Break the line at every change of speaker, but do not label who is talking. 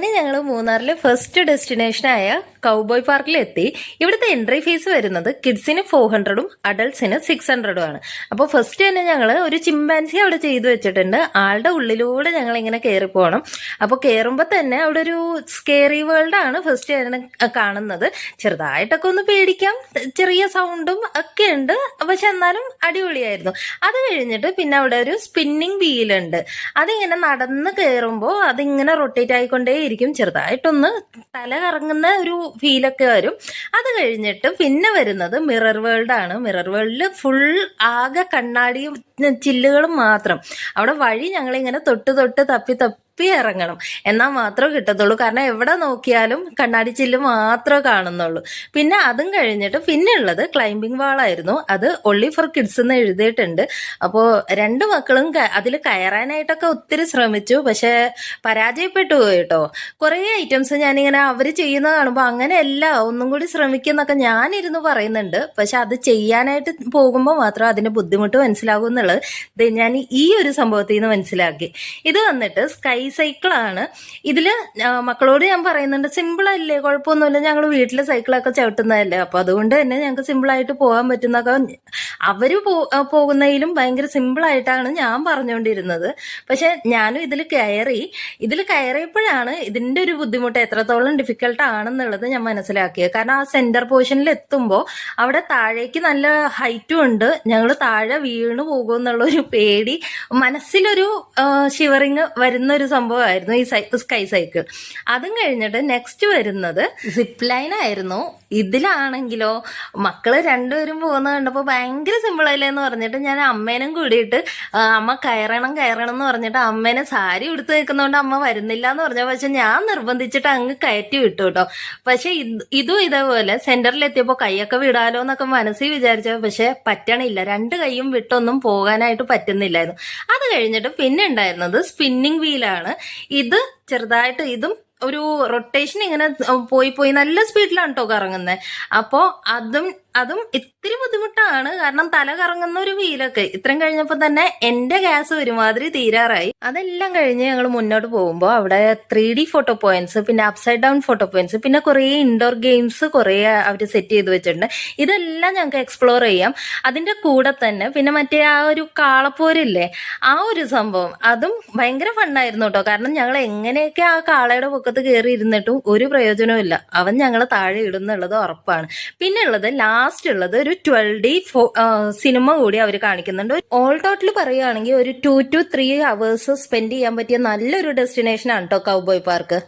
അങ്ങനെ ഞങ്ങൾ മൂന്നാറിലെ ഫസ്റ്റ് ഡെസ്റ്റിനേഷനായ കൗബോയ് പാർക്കിൽ എത്തി. ഇവിടുത്തെ എൻട്രി ഫീസ് വരുന്നത് കിഡ്സിന് ഫോർ ഹൺഡ്രഡും അഡൾട്ട്സിന് സിക്സ് ഹൺഡ്രഡും ആണ്. അപ്പോൾ ഫസ്റ്റ് തന്നെ ഞങ്ങൾ ഒരു ചിമ്പാൻസി അവിടെ ചെയ്തു വെച്ചിട്ടുണ്ട്. ആളുടെ ഉള്ളിലൂടെ ഞങ്ങൾ ഇങ്ങനെ കയറി പോകണം അപ്പോൾ കയറുമ്പോൾ തന്നെ അവിടെ ഒരു സ്കേറി വേൾഡ് ആണ് ഫസ്റ്റ് തന്നെ കാണുന്നത്. ചെറുതായിട്ടൊക്കെ ഒന്ന് പേടിക്കാം. ചെറിയ സൗണ്ടും ഒക്കെ ഉണ്ട്. പക്ഷെ എന്നാലും അടിപൊളിയായിരുന്നു. അത് കഴിഞ്ഞിട്ട് പിന്നെ അവിടെ ഒരു സ്പിന്നിങ് വീലുണ്ട് അതിങ്ങനെ നടന്ന് കയറുമ്പോൾ അതിങ്ങനെ റൊട്ടേറ്റ് ആയിക്കൊണ്ടേയിരിക്കും. ചെറുതായിട്ടൊന്ന് തല കറങ്ങുന്ന ഒരു ഫീലൊക്കെ വരും. അത് കഴിഞ്ഞിട്ട് പിന്നെ വരുന്നത് മിറർ വേൾഡ് ആണ്. മിറർ വേൾഡിൽ ഫുൾ ആകെ കണ്ണാടിയും ചില്ലുകളും മാത്രം. അവിടെ വഴി ഞങ്ങളിങ്ങനെ തൊട്ട് തൊട്ട് തപ്പി തപ്പി ഇറങ്ങണം. എന്നാൽ മാത്രമേ കിട്ടത്തുള്ളൂ. കാരണം എവിടെ നോക്കിയാലും കണ്ണാടി ചില്ല് മാത്രമേ കാണുന്നുള്ളൂ. പിന്നെ അതും കഴിഞ്ഞിട്ട് പിന്നെ ഉള്ളത് ക്ലൈംബിംഗ് വാളായിരുന്നു അത് ഒള്ളി ഫോർ കിഡ്സ് എന്ന് എഴുതിയിട്ടുണ്ട്. അപ്പോൾ രണ്ട് മക്കളും അതിൽ കയറാനായിട്ടൊക്കെ ഒത്തിരി ശ്രമിച്ചു. പക്ഷേ പരാജയപ്പെട്ടു പോയി കേട്ടോ. കുറേ ഐറ്റംസ് ഞാനിങ്ങനെ അവർ ചെയ്യുന്ന കാണുമ്പോൾ അങ്ങനെയല്ല ഒന്നും കൂടി ശ്രമിക്കുന്നൊക്കെ ഞാനിരുന്ന് പറയുന്നുണ്ട്. പക്ഷെ അത് ചെയ്യാനായിട്ട് പോകുമ്പോൾ മാത്രം അതിന്റെ ബുദ്ധിമുട്ട് മനസ്സിലാകും എന്നുള്ളത് ഞാൻ ഈ ഒരു സംഭവത്തിൽ നിന്ന് മനസ്സിലാക്കി. ഇത് വന്നിട്ട് സ്കൈ സൈക്കിളാണ് ഇതിൽ ആ, മക്കളോട് ഞാൻ പറയുന്നുണ്ട് സിമ്പിൾ അല്ലേ കുഴപ്പമൊന്നുമില്ല ഞങ്ങൾ വീട്ടിലെ സൈക്കിളൊക്കെ ചവിട്ടുന്നതല്ലേ അപ്പൊ അതുകൊണ്ട് തന്നെ ഞങ്ങൾക്ക് സിമ്പിളായിട്ട് പോകാൻ പറ്റുന്നൊക്കെ അവർ പോകുന്നതിലും ഭയങ്കര സിമ്പിളായിട്ടാണ് ഞാൻ പറഞ്ഞുകൊണ്ടിരുന്നത്. പക്ഷെ ഞാനും ഇതിൽ കയറി ഇതിൽ കയറിയപ്പോഴാണ് ഇതിന്റെ ഒരു ബുദ്ധിമുട്ട് എത്രത്തോളം ഡിഫിക്കൽട്ട് ആണെന്നുള്ളത് ഞാൻ മനസ്സിലാക്കിയത്. കാരണം ആ സെന്റർ പൊസിഷനിൽ എത്തുമ്പോൾ അവിടെ താഴേക്ക് നല്ല ഹൈറ്റും ഉണ്ട് ഞങ്ങൾ താഴെ വീണു പോകുമെന്നുള്ളൊരു പേടി മനസ്സിലൊരു ഷിവറിങ് വരുന്ന ഒരു സംഭവമായിരുന്നു ഈ സ്കൈ സൈക്കിൾ അതും കഴിഞ്ഞിട്ട് നെക്സ്റ്റ് വരുന്നത് സിപ്പ് ലൈൻ ആയിരുന്നു. ഇതിലാണെങ്കിലോ മക്കൾ രണ്ടുപേരും പോകുന്ന കണ്ടപ്പോൾ ഭയങ്കര സിമ്പിൾ അല്ലേ എന്ന് പറഞ്ഞിട്ട് ഞാൻ അമ്മേനും കൂടിയിട്ട് അമ്മ കയറണം കയറണം എന്ന് പറഞ്ഞിട്ട് അമ്മേനെ സാരി ഉടുത്ത് നിൽക്കുന്നതുകൊണ്ട് അമ്മ വരുന്നില്ല എന്ന് പറഞ്ഞു പക്ഷെ ഞാൻ നിർബന്ധിച്ചിട്ട് അങ്ങ് കയറ്റി വിട്ടു കേട്ടോ. പക്ഷെ ഇതും ഇതേപോലെ സെന്ററിൽ എത്തിയപ്പോൾ കൈയൊക്കെ വിടാലോ എന്നൊക്കെ മനസ്സിൽ വിചാരിച്ചു പക്ഷെ പറ്റണില്ല. രണ്ട് കൈയും വിട്ടൊന്നും പോകാനായിട്ട് പറ്റുന്നില്ലായിരുന്നു. കഴിഞ്ഞിട്ട് പിന്നെ ഉണ്ടായിരുന്നത് സ്പിന്നിങ് വീലാണ് ഇത് ചെറുതായിട്ട് ഇതും ഒരു റൊട്ടേഷൻ ഇങ്ങനെ പോയി പോയി നല്ല സ്പീഡിലാണ് കേട്ടോ കറങ്ങുന്നത് അപ്പോൾ അതും അതും ഇത്തിരി ബുദ്ധിമുട്ടാണ്. കാരണം തല കറങ്ങുന്ന ഒരു വീലൊക്കെ ഇത്രയും കഴിഞ്ഞപ്പോൾ തന്നെ എന്റെ ഗ്യാസ് ഒരുമാതിരി തീരാറായി. അതെല്ലാം കഴിഞ്ഞ് ഞങ്ങൾ മുന്നോട്ട് പോകുമ്പോൾ അവിടെ ത്രീ ഡി ഫോട്ടോ പോയിന്റ്സ് പിന്നെ അപ്സൈഡ് ഡൗൺ ഫോട്ടോ പോയിന്റ്സ് പിന്നെ കുറേ ഇൻഡോർ ഗെയിംസ് കുറേ അവർ സെറ്റ് ചെയ്ത് വെച്ചിട്ടുണ്ട്. ഇതെല്ലാം ഞങ്ങൾക്ക് എക്സ്പ്ലോർ ചെയ്യാം. അതിന്റെ കൂടെ തന്നെ പിന്നെ മറ്റേ ആ ഒരു കാളപ്പോരില്ലേ ആ ഒരു സംഭവം അതും ഭയങ്കര ഫണ്ണായിരുന്നു കേട്ടോ കാരണം ഞങ്ങൾ എങ്ങനെയൊക്കെ ആ കാളയുടെ പൊക്കത്ത് കയറി ഇരുന്നിട്ടും ഒരു പ്രയോജനവും അവൻ ഞങ്ങളെ താഴെ ഇടുന്നുള്ളത് ഉറപ്പാണ്. പിന്നെ ഉള്ളത് ലാസ്റ്റ് ഉള്ളത് ഒരു ട്വൽവ് ഡി സിനിമ കൂടി അവർ കാണിക്കുന്നുണ്ട്. ഓൾ ടോട്ടൽ പറയുകയാണെങ്കിൽ ഒരു two two three hours spend ചെയ്യാൻ പറ്റിയ നല്ലൊരു ഡെസ്റ്റിനേഷൻ ആണ് കേട്ടോ കൗബോയ് പാർക്ക്